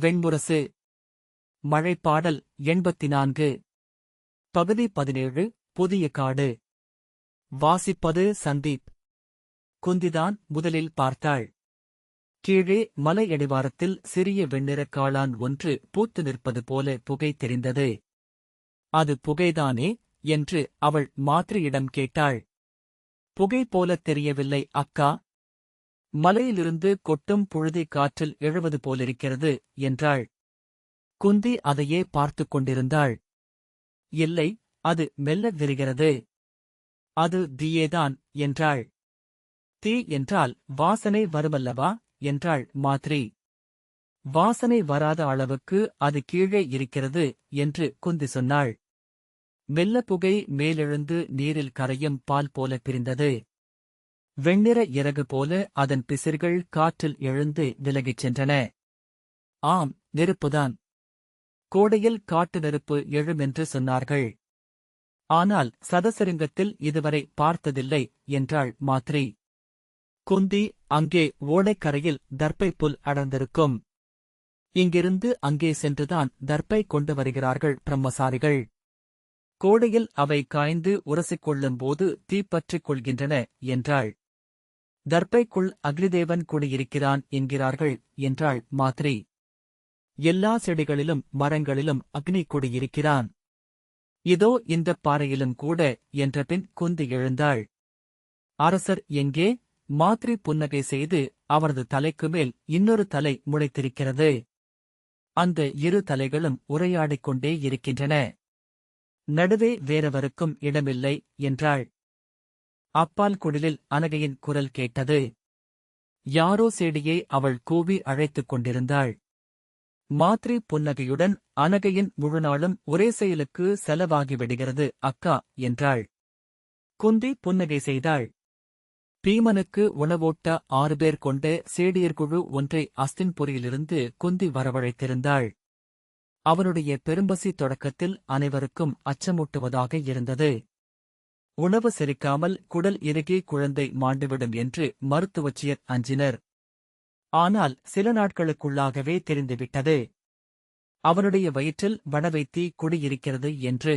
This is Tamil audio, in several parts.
வெண்முரசு. மழைப்பாடல் எண்பத்தி நான்கு பகுதி பதினேழு புதிய காடு. வாசிப்பது சந்தீப். குந்திதான் முதலில் பார்த்தாள். கீழே மலை அடிவாரத்தில் சிறிய வெண்ணிறக் காளான் ஒன்று பூத்து நிற்பது போல புகை தெரிந்தது. அது புகைதானே? என்று அவள் மாத்திரையிடம் கேட்டாள். புகை போலத் தெரியவில்லை அக்கா. மலையிலிருந்து கொட்டும் புழுதி காற்றில் எழுவது போலிருக்கிறது என்றாள். குந்தி அதையே பார்த்துக் கொண்டிருந்தாள். இல்லை அது மெல்ல விரிகிறது. அது தீயேதான் என்றாள். தீ என்றால் வாசனை வருமல்லவா? என்றாள் மாத்ரி. வாசனை வராத அளவுக்கு அது கீழே இருக்கிறது என்று குந்தி சொன்னாள். மெல்ல புகை மேலெழுந்து நீரில் கரையும் பால் போல பிரிந்தது. வெண்ணிற இறகு போல அதன் பிசிர்கள் காற்றில் எழுந்து விலகிச் சென்றன. ஆம் நெருப்புதான். கோடையில் காட்டு நெருப்பு எழும் என்று சொன்னார்கள். ஆனால் சதசரிங்கத்தில் இதுவரை பார்த்ததில்லை என்றாள் மாத்ரி. குந்தி அங்கே ஓடைக்கரையில் தர்ப்பை புல் அடர்ந்திருக்கும். இங்கிருந்து அங்கே சென்றுதான் தர்ப்பை கொண்டு வருகிறார்கள் பிரம்மசாரிகள். கோடையில் அவை காய்ந்து உரசிக் கொள்ளும்போது தீப்பற்றிக் கொள்கின்றன என்றாள். தர்பைக்குள் அக்னிதேவன் குடியிருக்கிறான் என்கிறார்கள் என்றாள் மாத்ரி. எல்லா செடிகளிலும் மரங்களிலும் அக்னி குடியிருக்கிறான். இதோ இந்தப் பாறையிலும் கூட என்றபின் குந்தி எழுந்தாள். அரசர் எங்கே? மாத்ரி புன்னகை செய்து அவரது தலைக்கு மேல் இன்னொரு தலை முளைத்திருக்கிறது. அந்த இரு தலைகளும் உரையாடிக் கொண்டே இருக்கின்றன. நடுவே வேறவருக்கும் இடமில்லை என்றாள். அப்பால் குடிலில் அனகையின் குரல் கேட்டது. யாரோ செடியை அவள் கூவி அழைத்துக் கொண்டிருந்தாள். மாத்ரி புன்னகையுடன் அனகையின் முழுநாளும் ஒரே செயலுக்கு செலவாகிவிடுகிறது அக்கா என்றாள். குந்தி புன்னகை செய்தாள். பீமனுக்கு உணவோட்ட ஆறு பேர் கொண்ட சேடியர்குழு ஒன்றை அஸ்தின்புரியிலிருந்து குந்தி வரவழைத்திருந்தாள். அவனுடைய பெரும்பசி தொடக்கத்தில் அனைவருக்கும் அச்சமூட்டுவதாக இருந்தது. உணவு செரிக்காமல் குடல் இறுகி குழந்தை மாண்டுவிடும் என்று மருத்துவச்சியர் அஞ்சினர். ஆனால் சில நாட்களுக்குள்ளாகவே தெரிந்துவிட்டது. அவனுடைய வயிற்றில் வடவைத்தீ குடியிருக்கிறது என்று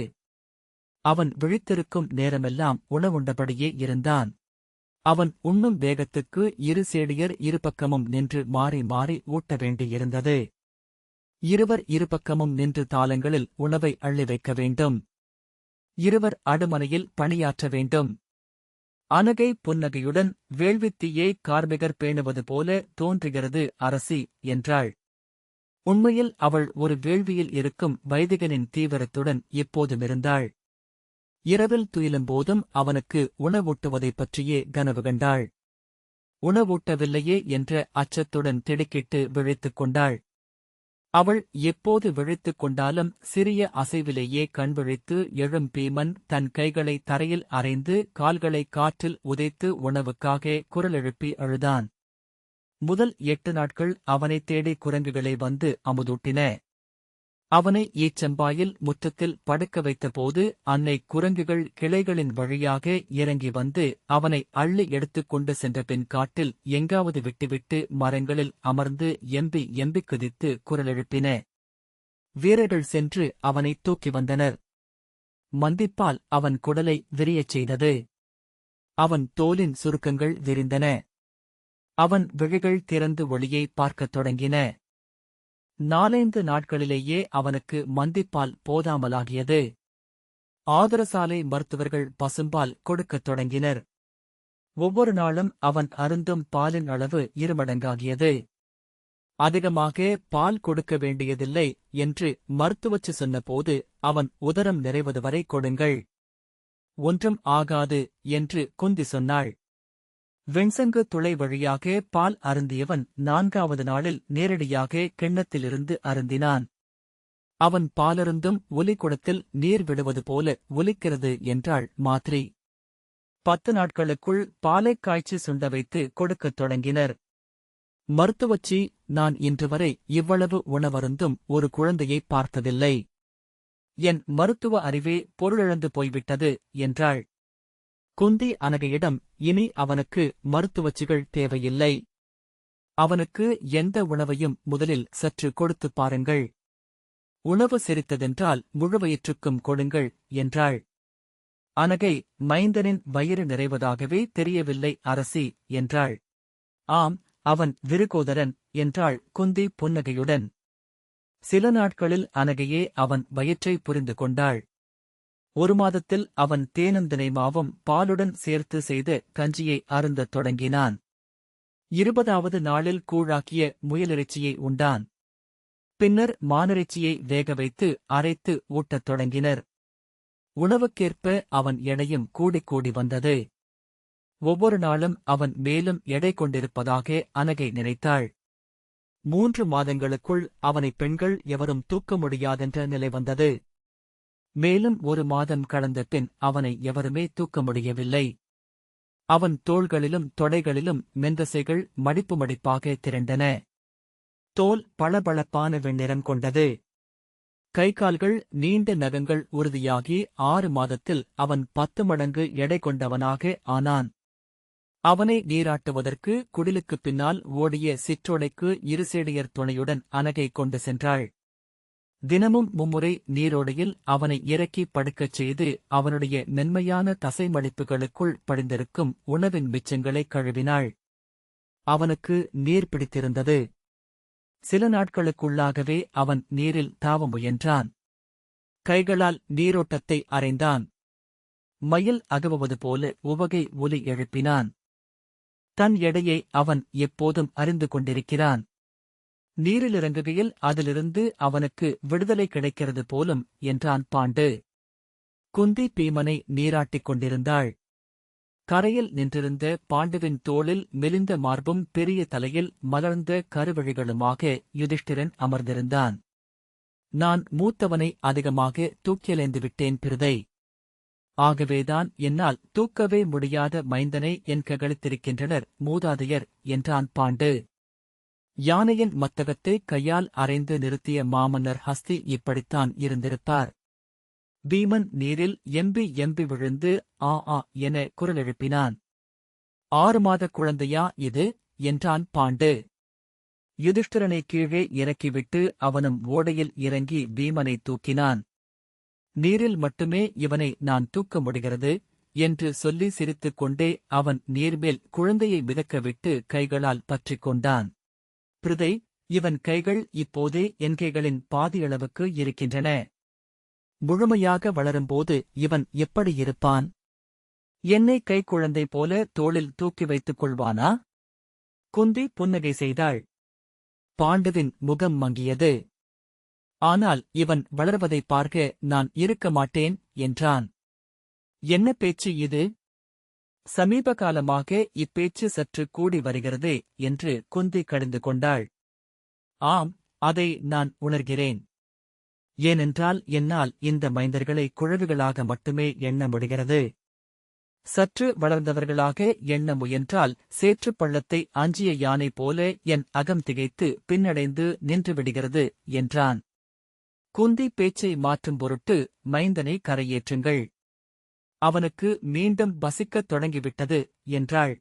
அவன் விழித்திருக்கும் நேரமெல்லாம் உணவுண்டபடியே இருந்தான். அவன் உண்ணும் வேகத்துக்கு இரு சேடியர் இருபக்கமும் நின்று மாறி மாறி ஊட்ட வேண்டியிருந்தது. இருவர் இருபக்கமும் நின்று தாளங்களில் உணவை அள்ளி வைக்க வேண்டும். இருவர் அடுமனையில் பணியாற்ற வேண்டும். அனகை புன்னகையுடன் வேள்வித்தீயை கார்மிகர் பேணுவது போல தோன்றுகிறது அரசி என்றாள். உண்மையில் அவள் ஒரு வேள்வியில் இருக்கும் வைதிகனின் தீவிரத்துடன் எப்போதுமிருந்தாள். இரவில் துயிலும்போதும் அவனுக்கு உணவூட்டுவதைப் பற்றியே கனவு கண்டாள். உணவூட்டவில்லையே என்ற அச்சத்துடன் திடுக்கிட்டு விழித்துக் கொண்டாள். அவள் எப்போது விழித்துக் கொண்டாலும் சிறிய அசைவிலேயே கண் விழித்து எழும் பீமன் தன் கைகளை தரையில் அரைந்து கால்களை காற்றில் உதைத்து உணவுக்காக குரல் எழுப்பி அழுதான். முதல் எட்டு நாட்கள் அவனைத் தேடி குரங்குகளை வந்து அமுதூட்டின. அவனை ஈச்சம்பாயில் முற்றத்தில் படுக்க வைத்தபோது அன்னை குரங்குகள் கிளைகளின் வழியாக இறங்கி வந்து அவனை அள்ளி எடுத்துக் கொண்டு சென்ற பின் காட்டில் எங்காவது விட்டுவிட்டு மரங்களில் அமர்ந்து எம்பி எம்பி குதித்து குரலெழுப்பின வீரர்கள் சென்று அவனை தூக்கி வந்தனர். மந்திப்பால் அவன் குடலை விரியச் செய்தது. அவன் தோலின் சுருக்கங்கள் விரிந்தன. அவன் விழிகள் திறந்து ஒளியை பார்க்கத் தொடங்கின. நாலைந்து நாட்களிலேயே அவனுக்கு மந்திப்பால் போதாமலாகியது. ஆதரசாலை மருத்துவர்கள் பசும்பால் கொடுக்கத் தொடங்கினர். ஒவ்வொரு நாளும் அவன் அருந்தும் பாலின் அளவு இருமடங்காகியது. அதிகமாக பால் கொடுக்க வேண்டியதில்லை என்று மருத்துவச்சு சொன்னபோது அவன் உதரம் நிறைவது வரை கொடுங்கள். ஒன்றும் ஆகாது என்று குந்தி சொன்னாள். வெண்சங்கு துளை வழியாக பால் அருந்தியவன் நான்காவது நாளில் நேரடியாக கிண்ணத்திலிருந்து அருந்தினான். அவன் பாலருந்தும் ஒலிக்குடத்தில் நீர் விடுவது போல ஒலிக்கிறது என்றாள் மாத்ரி. பத்து நாட்களுக்குள் பாலைக் காய்ச்சி சுண்ட வைத்து கொடுக்கத் தொடங்கினர். மருத்துவச்சி நான் இன்று வரை இவ்வளவு உணவருந்தும் ஒரு குழந்தையை பார்த்ததில்லை. என் மருத்துவ அறிவே பொருளிழந்து போய்விட்டது என்றாள். குந்தி அனகையிடம் இனி அவனுக்கு மருத்துவச்சிகள் தேவையில்லை. அவனுக்கு எந்த உணவையும் முதலில் சற்று கொடுத்துப் பாருங்கள். உணவு செரித்ததென்றால் முழுவயிற்றுக்கும் கொடுங்கள் என்றாள். அனகை மைந்தனின் வயிறு நிறைவதாகவே தெரியவில்லை அரசி என்றாள். ஆம் அவன் விருகோதரன் என்றாள் குந்தி புன்னகையுடன். சில நாட்களில் அனகையே அவன் வயிற்றை புரிந்து கொண்டாள். ஒரு மாதத்தில் அவன் தேனந்தினை மாவும் பாலுடன் சேர்த்து செய்து கஞ்சியை அருந்தத் தொடங்கினான். இருபதாவது நாளில் கூழாக்கிய முயலிறைச்சியை உண்டான். பின்னர் மானிறைச்சியை வேக வைத்து அரைத்து ஊட்டத் தொடங்கினர். உணவுக்கேற்ப அவன் எடையும் கூடிக் கூடி வந்தது. ஒவ்வொரு நாளும் அவன் மேலும் எடை கொண்டிருப்பதாக அனகை நினைத்தாள். மூன்று மாதங்களுக்குள் அவனை பெண்கள் எவரும் தூக்க முடியாதென்ற நிலை வந்தது. மேலும் ஒரு மாதம் கடந்த பின் அவனை எவருமே தூக்க முடியவில்லை. அவன் தோள்களிலும் தொடைகளிலும் மெந்தசைகள் மடிப்பு மடிப்பாக திரண்டன. தோல் பளபளப்பான வெண்ணிறம் கொண்டது. கை கால்கள் நீண்ட நகங்கள் உறுதியாகி ஆறு மாதத்தில் அவன் பத்து மடங்கு எடை கொண்டவனாக ஆனான். அவனை நீராட்டுவதற்கு குடிலுக்குப் பின்னால் ஓடிய சிற்றோடைக்கு இருசேடியர் துணையுடன் அனகை கொண்டு சென்றாள். தினமும் மும்முறை நீரோடையில் அவனை இறக்கி படுக்கச் செய்து அவனுடைய மென்மையான தசைமடிப்புகளுக்குள் படிந்திருக்கும் உணவின் மிச்சங்களை கழுவினாள். அவனுக்கு நீர் பிடித்திருந்தது. சில நாட்களுக்குள்ளாகவே அவன் நீரில் தாவ முயன்றான். கைகளால் நீரோட்டத்தை அறைந்தான் மயில் அகவுவது போல உவகை ஒலி எழுப்பினான். தன் எடையை அவன் எப்போதும் அறிந்து கொண்டிருக்கிறான். நீரிலிறங்குகையில் அதிலிருந்து அவனுக்கு விடுதலை கிடைக்கிறது போலும் என்றான் பாண்டு. குந்தி பீமனை நீராட்டிக் கொண்டிருந்தாள். கரையில் நின்றிருந்த பாண்டுவின் தோளில் மெலிந்த மார்பும் பெரிய தலையில் மலர்ந்த கருவழிகளுமாக யுதிஷ்டிரன் அமர்ந்திருந்தான். நான் மூத்தவனை அதிகமாக தூக்கியலைந்து விட்டேன் பிருதை. ஆகவேதான் என்னால் தூக்கவே முடியாத மைந்தனை என் ககழித்திருக்கின்றனர் மூதாதையர் என்றான் பாண்டு. யானையின் மத்தகத்தை கையால் அரைந்து நிறுத்திய மாமன்னர் ஹஸ்தி இப்படித்தான் இருந்திருப்பார் பீமன் நீரில் எம்பி எம்பி விழுந்து ஆ ஆ என குரல் எழுப்பினான் ஆறு மாத குழந்தையா இது? என்றான் பாண்டு. யுதிஷ்டிரனை கீழே இறக்கிவிட்டு அவனும் ஓடையில் இறங்கி பீமனை தூக்கினான். நீரில் மட்டுமே இவனை நான் தூக்க முடிகிறது என்று சொல்லி சிரித்துக் கொண்டே அவன் நீர்மேல் குழந்தையை மிதக்கவிட்டு கைகளால் பற்றிக் கொண்டான். பிருதை இவன் கைகள் இப்போதே என் கைகளின் பாதியளவுக்கு இருக்கின்றன. முழுமையாக வளரும்போது இவன் எப்படி இருப்பான்? என்னை கைக்குழந்தை போல தோளில் தூக்கி வைத்துக் கொள்வானா? குந்தி புன்னகை செய்தாள். பாண்டுவின் முகம் மங்கியது. ஆனால் இவன் வளர்வதை பார்க்க நான் இருக்க மாட்டேன் என்றான். என்ன பேச்சு இது? சமீப காலமாக இப்பேச்சு சற்று கூடி வருகிறதே என்று குந்தி கடிந்து கொண்டாள். ஆம் அதை நான் உணர்கிறேன். ஏனென்றால் என்னால் இந்த மைந்தர்களை குழவிகளாக மட்டுமே எண்ண முடிகிறது. சற்று வளர்ந்தவர்களாக எண்ண முயன்றால் சேற்றுப் பள்ளத்தை அஞ்சிய யானை போல என் அகம் திகைத்து பின்னடைந்து நின்றுவிடுகிறது என்றான். குந்தி பேச்சை மாற்றும் பொருட்டு மைந்தனை கரையேற்றுங்கள். அவனுக்கு மீண்டும் பசிக்கத் தொடங்கிவிட்டது என்றாள்.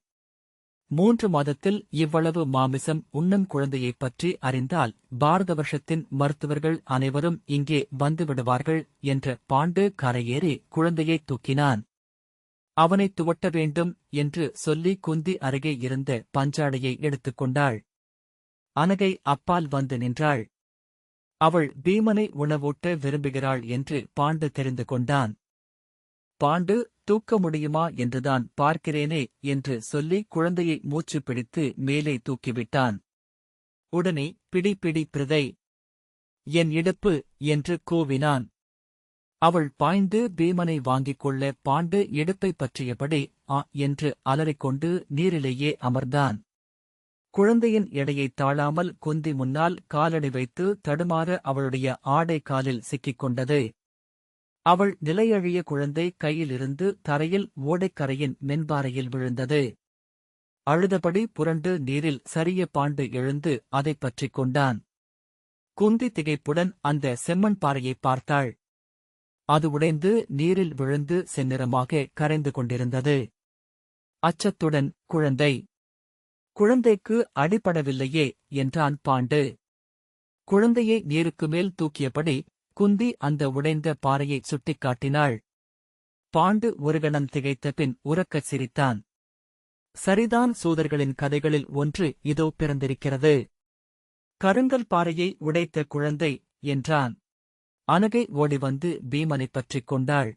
மூன்று மாதத்தில் இவ்வளவு மாமிசம் உண்ணும் குழந்தையைப் பற்றி அறிந்தால் பாரத வருஷத்தின் மருத்துவர்கள் அனைவரும் இங்கே வந்துவிடுவார்கள் என்ற பாண்டு கரையேறி குழந்தையை தூக்கினான். அவனை துவட்ட வேண்டும் என்று சொல்லி குந்தி அருகே இருந்த பஞ்சாடையை எடுத்துக்கொண்டாள் அனகை அப்பால் வந்து நின்றாள். அவள் பீமனை உணவூட்ட விரும்புகிறாள் என்று பாண்டு தெரிந்து கொண்டான். பாண்டு தூக்க முடியுமா என்றுதான் பார்க்கிறேனே என்று சொல்லி குழந்தையை மூச்சு பிடித்து மேலே தூக்கிவிட்டான். உடனே பிடி பிடி பிரதை. என் இடுப்பு என்று கூவினான். அவள் பாய்ந்து பீமனை வாங்கிக் கொள்ள பாண்டு இடுப்பைப் பற்றியபடி ஆ என்று அலறிக்கொண்டு நீரிலேயே அமர்ந்தான். குழந்தையின் எடையை தாழாமல் குந்தி முன்னால் காலடி வைத்து தடுமாற அவளுடைய ஆடை காலில் சிக்கிக் கொண்டது. அவள் நிலையழிய குழந்தை கையிலிருந்து தரையில் ஓடைக்கரையின் மென்பாறையில் விழுந்தது. அழுதபடி புரண்டு நீரில் சரிய பாண்டு எழுந்து அதைப் பற்றிக் கொண்டான். குந்தி திகைப்புடன் அந்த செம்மண் பாறையைப் பார்த்தாள். அது உடைந்து நீரில் விழுந்து செந்நிறமாக கரைந்து கொண்டிருந்தது. அச்சத்துடன் குழந்தை குழந்தைக்கு அடிபடவில்லையே என்றான் பாண்டு. குழந்தையை நீருக்கு மேல் தூக்கியபடி குந்தி அந்த உடைந்த பாறையை சுட்டிக்காட்டினாள் பாண்டு ஒரு கணம் திகைத்த பின் உறக்கச் சிரித்தான். சரிதான் சூதர்களின் கதைகளில் ஒன்று இதோ பிறந்திருக்கிறது. கருங்கல் பாறையை உடைத்த குழந்தை என்றான். அனகை ஓடி வந்து பீமனைப் பற்றிக் கொண்டாள்.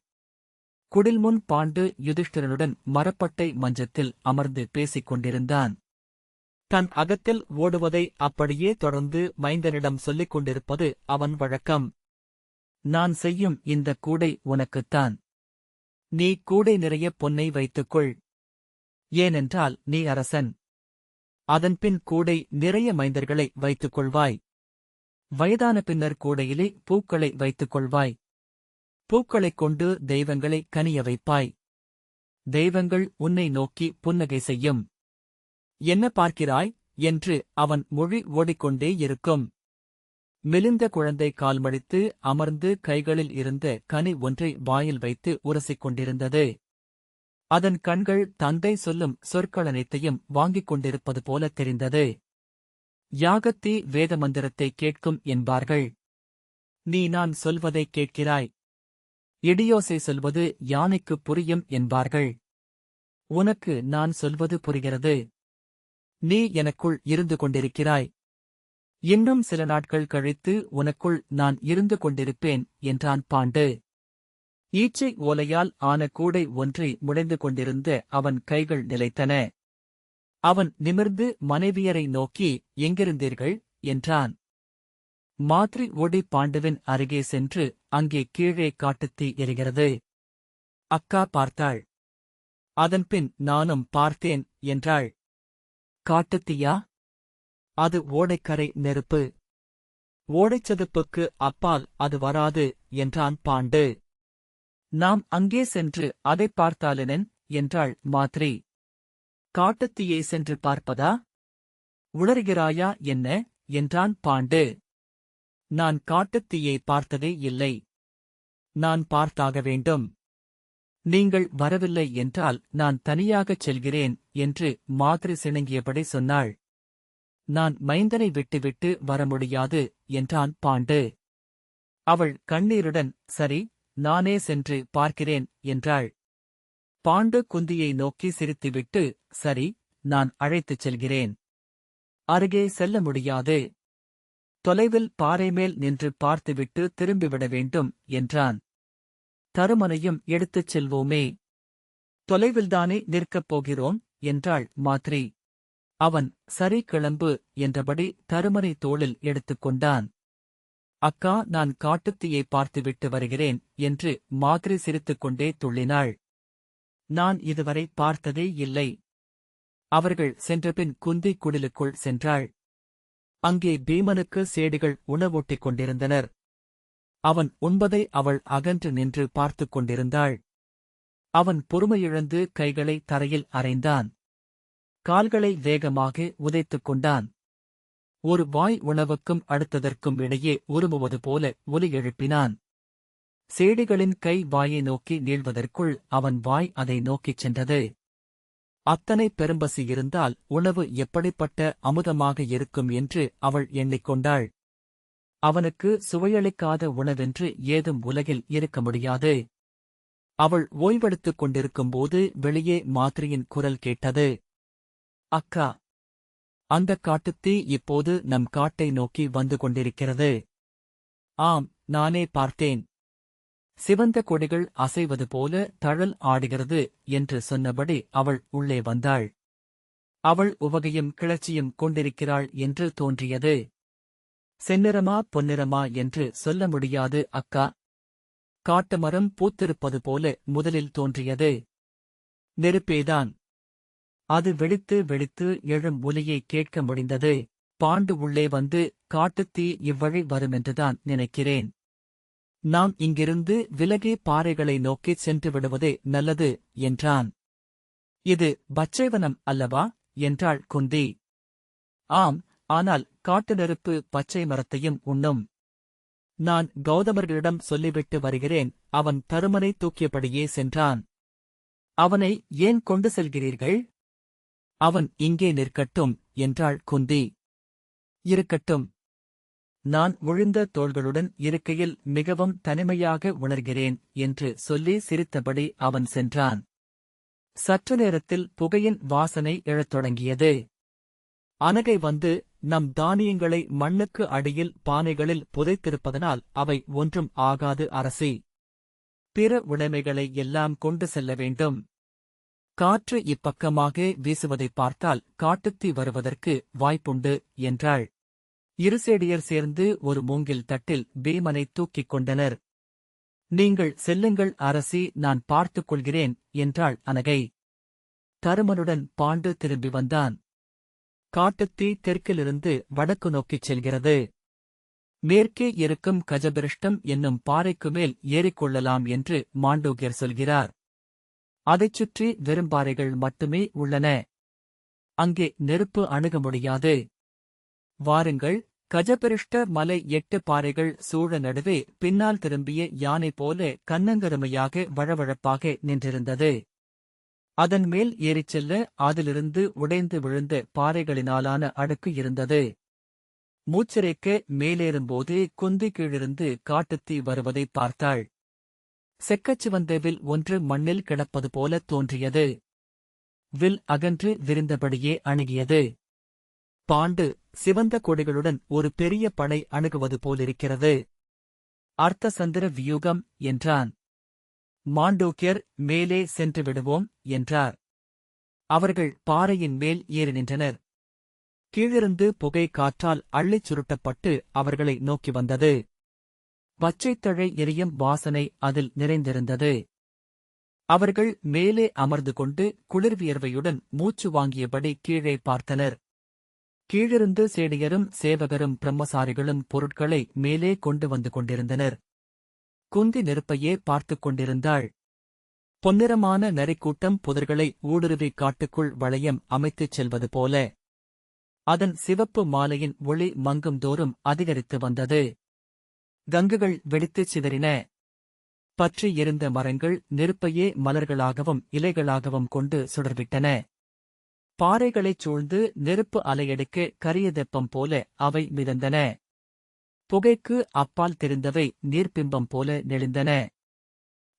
குடில்முன் பாண்டு யுதிஷ்டிரனுடன் மரப்பட்டை மஞ்சத்தில் அமர்ந்து பேசிக் கொண்டிருந்தான். தன் அகத்தில் ஓடுவதை அப்படியே தொடர்ந்து மைந்தனிடம் சொல்லிக் கொண்டிருப்பது அவன் வழக்கம். நான் செய்யும் இந்த கூடை உனக்குத்தான். நீ கூடை நிறைய பொன்னை வைத்துக்கொள். ஏனென்றால் நீ அரசன். அதன்பின் கூடை நிறைய மைந்தர்களை வைத்துக் கொள்வாய் வயதான பின்னர் கூடையிலே பூக்களை வைத்துக் கொள்வாய் பூக்களைக் கொண்டு தெய்வங்களை கனிய வைப்பாய். தெய்வங்கள் உன்னை நோக்கி புன்னகை செய்யும். என்ன பார்க்கிறாய்? என்று அவன் மொழி ஓடிக்கொண்டே இருக்கும். மெலிந்த குழந்தை கால்மடித்து அமர்ந்து கைகளில் இருந்த கனி ஒன்றை வாயில் வைத்து உரசிக் கொண்டிருந்தது அதன் கண்கள் தந்தை சொல்லும் சொற்கள் அனைத்தையும் வாங்கிக் கொண்டிருப்பது போல தெரிந்தது. யாகத்தி வேத மந்திரத்தை கேட்கும் என்பார்கள். நீ நான் சொல்வதைக் கேட்கிறாய். இடியோசை சொல்வது யானைக்குப் புரியும் என்பார்கள். உனக்கு நான் சொல்வது புரிகிறது. நீ எனக்குள் இருந்து கொண்டிருக்கிறாய். இன்னும் சில நாட்கள் கழித்து உனக்குள் நான் இருந்து கொண்டிருப்பேன் என்றான் பாண்டு. ஈச்சை ஓலையால் ஆன கூடை ஒன்றை முடைந்து கொண்டிருந்த அவன் கைகள் நிலைத்தன. அவன் நிமிர்ந்து மனைவியரை நோக்கி எங்கிருந்தீர்கள்? என்றான். மாத்ரி ஓடி பாண்டுவின் அருகே சென்று அங்கே கீழே காட்டுத்தீ எரிகிறது. அக்கா பார்த்தாள். அதன்பின் நானும் பார்த்தேன் என்றாள். காட்டுத்தீயா? அது ஓடைக்கரை நெருப்பு. ஓடைச்சதுப்புக்கு அப்பால் அது வராது என்றான் பாண்டு. நாம் அங்கே சென்று அதைப் பார்த்தாலெனன் என்றாள் மாத்ரி. காட்டுத்தீயை சென்று பார்ப்பதா? உளறுகிறாயா என்ன? என்றான் பாண்டு. நான் காட்டுத்தீயை பார்த்ததே இல்லை. நான் பார்த்தாக வேண்டும். நீங்கள் வரவில்லை என்றால் நான் தனியாகச் செல்கிறேன் என்று மாதிரி சிணங்கியபடி சொன்னாள். நான் மைந்தனை விட்டுவிட்டு வர முடியாது என்றான் பாண்டு. அவள் கண்ணீருடன் சரி நானே சென்று பார்க்கிறேன் என்றாள். பாண்டு குந்தியை நோக்கி சிரித்துவிட்டு சரி நான் அழைத்துச் செல்கிறேன். அருகே செல்ல முடியாது. தொலைவில் பாறை மேல் நின்று பார்த்துவிட்டு திரும்பிவிட வேண்டும் என்றான். தருமனையும் எடுத்துச் செல்வோமே. தொலைவில்தானே நிற்கப் போகிறோம் என்றாள் மாத்ரி. அவன் சரி கிளம்பு என்றபடி தருமனை தோளில் எடுத்துக்கொண்டான் அக்கா நான் காட்டுத்தீயை பார்த்துவிட்டு வருகிறேன் என்று மாதிரி சிரித்துக்கொண்டே துள்ளினாள். நான் இதுவரை பார்த்ததே இல்லை. அவர்கள் சென்றபின் குந்தி குடிலுக்குள் சென்றாள். அங்கே பீமனுக்கு சேடிகள் உணவூட்டிக் கொண்டிருந்தனர். அவன் உண்பதை அவள் அகன்று நின்று பார்த்துக் கொண்டிருந்தாள். அவன் பொறுமையிழந்து கைகளை தரையில் அறைந்தான். கால்களை வேகமாக உதைத்துக் கொண்டான். ஒரு வாய் உணவுக்கும் அடுத்ததற்கும் இடையே உருமுவது போல ஒலி எழுப்பினான். சேடிகளின் கை வாயை நோக்கி நீள்வதற்குள் அவன் வாய் அதை நோக்கிச் சென்றது. அத்தனை பெரும்பசி இருந்தால் உணவு எப்படிப்பட்ட அமுதமாக இருக்கும் என்று அவள் எண்ணிக்கொண்டாள். அவனுக்கு சுவையளிக்காத உணவென்று ஏதும் உலகில் இருக்க முடியாது. அவள் ஓய்வெடுத்துக் கொண்டிருக்கும்போது வெளியே மாத்ரியின் குரல் கேட்டது. அக்கா. அந்தக் காட்டுத்தீ இப்போது நம் காட்டை நோக்கி வந்து கொண்டிருக்கிறது. ஆம் நானே பார்த்தேன். சிவந்த கொடிகள் அசைவது போல தழல் ஆடுகிறது என்று சொன்னபடி அவள் உள்ளே வந்தாள். அவள் உவகையும் கிளர்ச்சியும் கொண்டிருக்கிறாள் என்று தோன்றியது. செந்நிறமா பொன்னிறமா என்று சொல்ல முடியாது அக்கா. காட்டுமரம் பூத்திருப்பது போல முதலில் தோன்றியது. நெருப்பேதான். அது வெடித்து வெடித்து எழும் ஒலியை கேட்க முடிந்தது. பாண்டு உள்ளே வந்து காட்டுத்தீ இவ்வழி வருமென்றுதான் நினைக்கிறேன். நாம் இங்கிருந்து விலகி பாறைகளை நோக்கிச் சென்று விடுவதே நல்லது என்றான். இது பச்சைவனம் அல்லவா? என்றாள் குந்தி. ஆம் ஆனால் காட்டு நெருப்பு பச்சை மரத்தையும் உண்ணும். நான் கௌதமர்களிடம் சொல்லிவிட்டு வருகிறேன் அவன் தருமனை தூக்கியபடியே சென்றான். அவனை ஏன் கொண்டு செல்கிறீர்கள்? அவன் இங்கே நிற்கட்டும் என்றாள் குந்தி. இருக்கட்டும். நான் விழுந்த தோள்களுடன் இருக்கையில் மிகவும் தனிமையாக உணர்கிறேன் என்று சொல்லி சிரித்தபடி அவன் சென்றான். சற்று நேரத்தில் புகையின் வாசனை எழத் தொடங்கியது. அனகை வந்து நம் தானியங்களை மண்ணுக்கு அடியில் பானைகளில் புதைத்திருப்பதனால் அவை ஒன்றும் ஆகாது அரசி. பிற உடைமைகளை எல்லாம் கொண்டு செல்ல வேண்டும். காற்று இப்பக்கமாக வீசுவதைப் பார்த்தால் காட்டுத்தீ வருவதற்கு வாய்ப்புண்டு என்றாள். இருசேடியர் சேர்ந்து ஒரு மூங்கில் தட்டில் பீமனை தூக்கிக் கொண்டனர். நீங்கள் செல்லுங்கள் அரசி நான் பார்த்துக் கொள்கிறேன் என்றாள் அனகை. தருமனுடன் பாண்டு திரும்பி வந்தான். காட்டுத்தீ தெற்கிலிருந்து வடக்கு நோக்கிச் செல்கிறது. மேற்கே இருக்கும் கஜபிருஷ்டம் என்னும் பாறைக்கு மேல் ஏறிக்கொள்ளலாம் என்று மாண்டோகியர் சொல்கிறார். அதைச் சுற்றி வெறும் பாறைகள் மட்டுமே உள்ளன. அங்கே நெருப்பு அணுக முடியாது. வாருங்கள் கஜபரிஷ்ட மலை எட்டு பாறைகள் சூழ நடுவே பின்னால் திரும்பிய யானை போல கண்ணங்கருமையாக வழவழப்பாக நின்றிருந்தது. அதன் மேல் ஏறிச் செல்ல அதிலிருந்து உடைந்து விழுந்த பாறைகளினாலான அடுக்கு இருந்தது. மூச்சிறைக்க மேலேறும்போது குந்தி கீழிருந்து காட்டுத்தீ வருவதைப் பார்த்தாள். செக்கச்சிவந்த வில் ஒன்று மண்ணில் கிடப்பது போல தோன்றியது. வில் அகன்று விரிந்தபடியே அணுகியது. பாண்டு சிவந்த கொடிகளுடன் ஒரு பெரிய படை அணுகுவது போலிருக்கிறது. அர்த்தசந்திர வியூகம் என்றான். மாண்டூக்கியர் மேலே சென்று விடுவோம் என்றார். அவர்கள் பாறையின் மேல் ஏறி நின்றனர். கீழிருந்து புகை காற்றால் அள்ளிச் சுருட்டப்பட்டு அவர்களை நோக்கி வந்தது. பச்சைத்தழை எரியும் வாசனை அதில் நிறைந்திருந்தது. அவர்கள் மேலே அமர்ந்து கொண்டு குளிர் வியர்வையுடன் மூச்சு வாங்கியபடி கீழே பார்த்தனர். கீழிருந்து சேடியரும் சேவகரும் பிரம்மசாரிகளும் பொருட்களை மேலே கொண்டு வந்து கொண்டிருந்தனர். குந்தி நெருப்பையே பார்த்துக் கொண்டிருந்தாள். பொன்னிறமான நரிக்கூட்டம் புதர்களை ஊடுருவி காட்டுக்குள் வளையம் அமைத்துச் செல்வது போல. அதன் சிவப்பு மாலையின் ஒளி மங்கும் தோறும் அதிகரித்து வந்தது. கங்குகள் வெடித்துச் சிதறின. பற்றி எரிந்த மரங்கள் நெருப்பையே மலர்களாகவும் இலைகளாகவும் கொண்டு சுடர்விட்டன. பாறைகளைச் சூழ்ந்து நெருப்பு அலையடிக்க கரிய தெப்பம் போல அவை மிதந்தன. புகைக்கு அப்பால் தெரிந்தவை நீர்ப்பிம்பம் போல நெளிந்தன.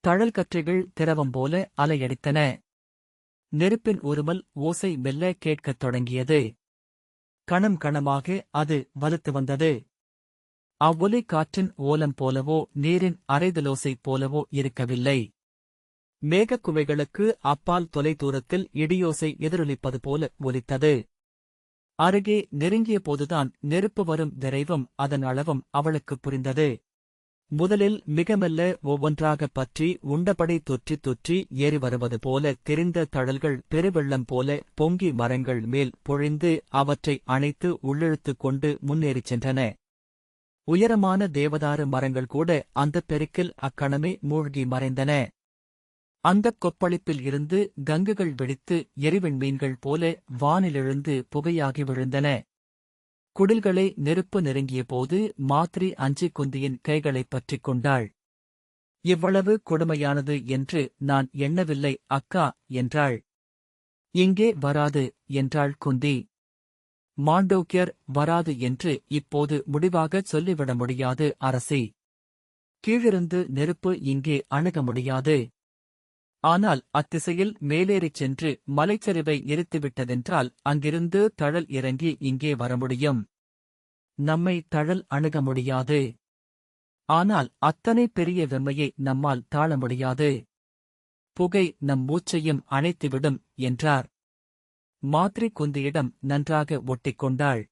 தழல் கற்றைகள் திரவம் போல அலையடித்தன. நெருப்பின் உருமல் ஓசை மெல்ல கேட்கத் தொடங்கியது. கணம் கணமாக அது வலுத்து வந்தது. அவ்வொலி காற்றின் ஓலம் போலவோ நீரின் அரைதலோசை போலவோ இருக்கவில்லை. மேகக் குவைகளுக்கு அப்பால் தொலைதூரத்தில் இடியோசை எதிரொலிப்பது போல ஒலித்தது. அருகே நெருங்கிய போதுதான் நெருப்பு வரும் விரைவும் அதன் அளவும் அவளுக்குப் புரிந்தது. முதலில் மிக மெல்ல ஒவ்வொன்றாகப் பற்றி உண்டபடி தொற்றி தொற்றி ஏறி வருவது போல தெரிந்த தழல்கள் பெருவெள்ளம் போல பொங்கி மரங்கள் மேல் பொழிந்து அவற்றை அணைத்து உள்ளிழுத்துக் கொண்டு முன்னேறிச் சென்றன. உயரமான தேவதாரு மரங்கள் கூட அந்தப் பெருக்கில் அக்கணமே மூழ்கி மறைந்தன. அந்தக் கொப்பளிப்பில் இருந்து கங்குகள் வெடித்து எரிவின் மீன்கள் போல வானிலெழுந்து புகையாகி விழுந்தன. குடில்களை நெருப்பு நெருங்கிய போது மாத்ரி அஞ்சி குந்தியின் கைகளைப் பற்றிக் கொண்டாள். இவ்வளவு கொடுமையானது என்று நான் எண்ணவில்லை அக்கா என்றாள். இங்கே வராது என்றாள் குந்தி. மாண்டோக்கியர் வராது என்று இப்போது முடிவாகச் சொல்லிவிட முடியாது அரசி. கீழிருந்து நெருப்பு இங்கே அணுக முடியாது. ஆனால் அத்திசையில் மேலேறிச் சென்று மலைச்சரிவை எரித்துவிட்டதென்றால் அங்கிருந்து தழல் இறங்கி இங்கே வர முடியும். நம்மை தழல் அணுக முடியாது. ஆனால் அத்தனை பெரிய வெம்மையை நம்மால் தாழ முடியாது. புகை நம் மூச்சையும் அணைத்துவிடும் என்றார். மாத்ரி குந்தியிடம் நன்றாக ஒட்டிக்கொண்டாள்.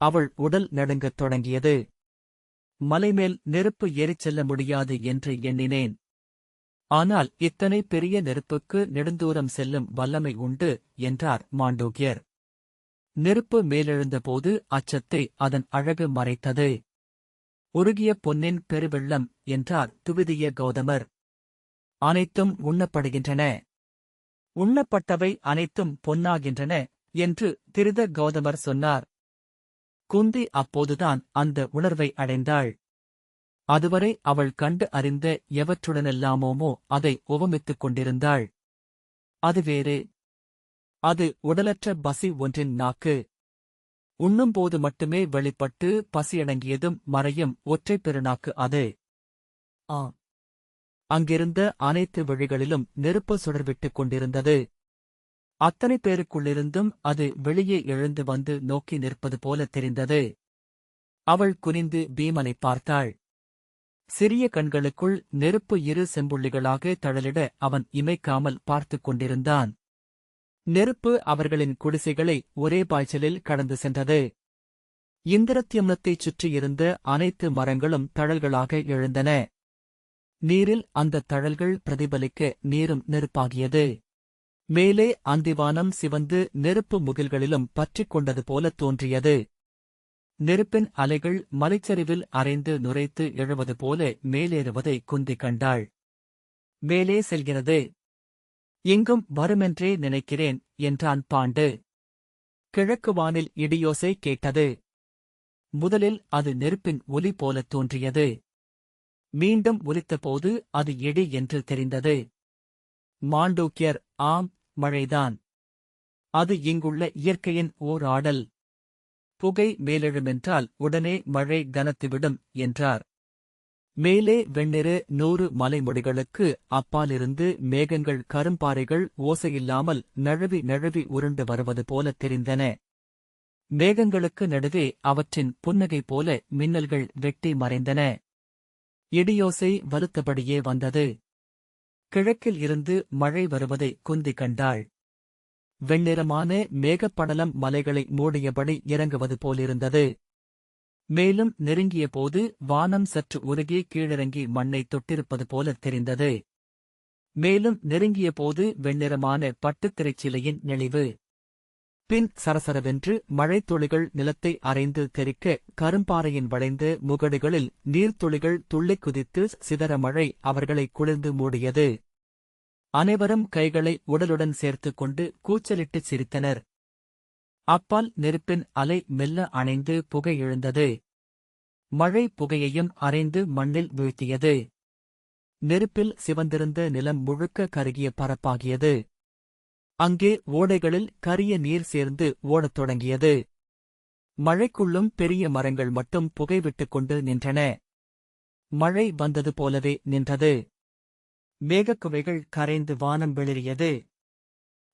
அவள் உடல் நடுங்கத் தொடங்கியது. மலைமேல் நெருப்பு ஏறிச் செல்ல முடியாது என்று எண்ணினேன். ஆனால் இத்தனை பெரிய நெருப்புக்கு நெடுந்தூரம் செல்லும் வல்லமை உண்டு என்றார் மாண்டோக்கியர். நெருப்பு மேலெழுந்தபோது அச்சத்தை அதன் அழகு மறைத்தது. உருகிய பொன்னின் பெருவெள்ளம் என்றார் துவிதிய கௌதமர். அனைத்தும் உண்ணப்படுகின்றன. உண்ணப்பட்டவை அனைத்தும் பொன்னாகின்றன என்று திருத கௌதமர் சொன்னார். குந்தி அப்போதுதான் அந்த உணர்வை அடைந்தாள். அதுவரை அவள் கண்டு அறிந்த எவற்றுடனெல்லாமோமோ அதை உவமித்துக் கொண்டிருந்தாள். அது வேறு. அது உடலற்ற பசி ஒன்றின் நாக்கு. உண்ணும்போது மட்டுமே வெளிப்பட்டு பசியடங்கியதும் மறையும் ஒற்றைப் பெருநாக்கு அது. ஆ அங்கிருந்த அனைத்து வழிகளிலும் நெருப்பு சுடர்விட்டுக் கொண்டிருந்தது. அத்தனை பேருக்குள்ளிருந்தும் அது வெளியே எழுந்து வந்து நோக்கி நிற்பது போல தெரிந்தது. அவள் குனிந்து பீமனை பார்த்தாள். சிறிய கண்களுக்குள் நெருப்பு இரு செம்புள்ளிகளாக தழலிட அவன் இமைக்காமல் பார்த்துக் கொண்டிருந்தான். நெருப்பு அவர்களின் குடிசைகளை ஒரே பாய்ச்சலில் கடந்து சென்றது. இந்திரத்யம்னத்தைச் சுற்றியிருந்த அனைத்து மரங்களும் தழல்களாக எழுந்தன. நீரில் அந்தத் தழல்கள் பிரதிபலிக்க நீரும் நெருப்பாகியது. மேலே அந்திவானம் சிவந்து நெருப்பு முகில்களிலும் பற்றிக் கொண்டது போல தோன்றியது. நெருப்பின் அலைகள் மலைச்சரிவில் அரைந்து நுரைத்து எழுவது போல மேலேறுவதை குந்தி கண்டாள். மேலே செல்கிறது. எங்கும் வருமென்றே நினைக்கிறேன் என்றான் பாண்டு. கிழக்கு வானில் இடியோசை கேட்டது. முதலில் அது நெருப்பின் ஒலி போலத் தோன்றியது. மீண்டும் உரித்தபோது அது எடி என்று தெரிந்தது. மாண்டூக்கியர் ஆம் மழைதான். அது இங்குள்ள இயற்கையின் ஓர் ஆடல். புகை மேலெழுமென்றால் உடனே மழை கனத்துவிடும் என்றார். மேலே வெண்ணிறு நூறு மலைமுடிகளுக்கு அப்பாலிருந்து மேகங்கள் கரும்பாறைகள் ஓசையில்லாமல் நழுவி நழுவி உருண்டு வருவது போல தெரிந்தன. மேகங்களுக்கு நடுவே அவற்றின் புன்னகை போல மின்னல்கள் வெட்டி மறைந்தன. இடியோசை வலுத்தபடியே வந்தது. கிழக்கில் இருந்து மழை வருவதை குந்தி கண்டாள். வெண்ணிறமான மேகப்படலம் மலைகளை மூடியபடி இறங்குவது போலிருந்தது. மேலும் நெருங்கிய போது வானம் சற்று உருகி கீழிறங்கி மண்ணை தொட்டிருப்பது போல தெரிந்தது. மேலும் நெருங்கிய போது வெண்ணிறமான பட்டுத் திரைச்சிலையின் நெளிவு. பின் சரசரவென்று மழைத்துளிகள் நிலத்தை அரைந்து தெரிக்க கரும்பாறையின் வளைந்த முகடுகளில் நீர்த்துளிகள் துள்ளிக் குதித்து சிதற மழை அவர்களை குளிர்ந்து மூடியது. அனைவரும் கைகளை உடலுடன் சேர்த்துக் கொண்டு கூச்சலிட்டுச் சிரித்தனர். அப்பால் நெருப்பின் அலை மெல்ல அணைந்து புகை எழுந்தது. மழை புகையையும் அரைந்து மண்ணில் வீழ்த்தியது. நெருப்பில் சிவந்திருந்த நிலம் முழுக்க கருகிய பரப்பாகியது. அங்கே ஓடைகளில் கரிய நீர் சேர்ந்து ஓடத் தொடங்கியது. மழைக்குள்ளும் பெரிய மரங்கள் மட்டும் புகைவிட்டுக் கொண்டு நின்றன. மழை வந்தது போலவே நின்றது. மேகக்குவைகள் கரைந்து வானம் வெளியது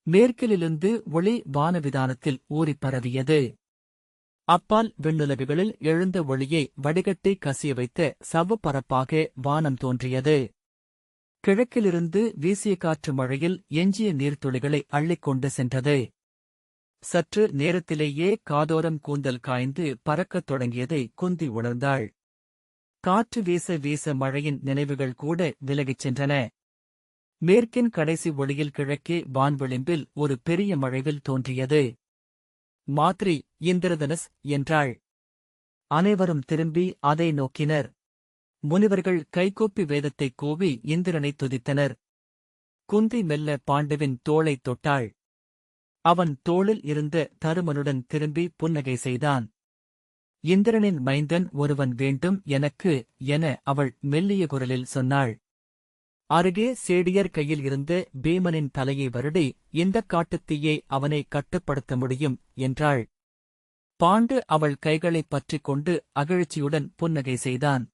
மேற்கிலிருந்து ஒளி வானவிதானத்தில் ஊறிப் பரவியது. அப்பால் விண்ணுலவிகளில் எழுந்த ஒளியை வடிகட்டி கசிய வைத்த சவ்வுப்பரப்பாக வானம் தோன்றியது. கிழக்கிலிருந்து வீசிய காற்று மழையில் எஞ்சிய நீர்த்துளிகளை அள்ளிக்கொண்டு சென்றது. சற்று நேரத்திலேயே காதோரம் கூந்தல் காய்ந்து பறக்கத் தொடங்கியதை குந்தி உணர்ந்தாள். காற்று வீச வீச மழையின் நினைவுகள் கூட விலகிச் சென்றன. மேற்கின் கடைசி ஒளியில் கிழக்கே வான்விளிம்பில் ஒரு பெரிய மழைவில் தோன்றியது. மாத்ரி இந்திரதனஸ் என்றாள். அனைவரும் திரும்பி அதை நோக்கினர். முனிவர்கள் கைகோப்பி வேதத்தைக் கூவி இந்திரனைத் துதித்தனர். குந்தி மெல்ல பாண்டுவின் தோளைத் தொட்டாள். அவன் தோளில் இருந்த தருமனுடன் திரும்பி புன்னகை செய்தான். இந்திரனின் மைந்தன் ஒருவன் வேண்டும் எனக்கு என அவள் மெல்லிய குரலில் சொன்னாள். அருகே சேடியர் கையில் இருந்த பீமனின் தலையை வருடி இந்தக் காட்டுத்தீயை அவனை கட்டுப்படுத்த முடியும் என்றாள். பாண்டு அவள் கைகளைப் பற்றிக் கொண்டு அகழ்ச்சியுடன் புன்னகை செய்தான்.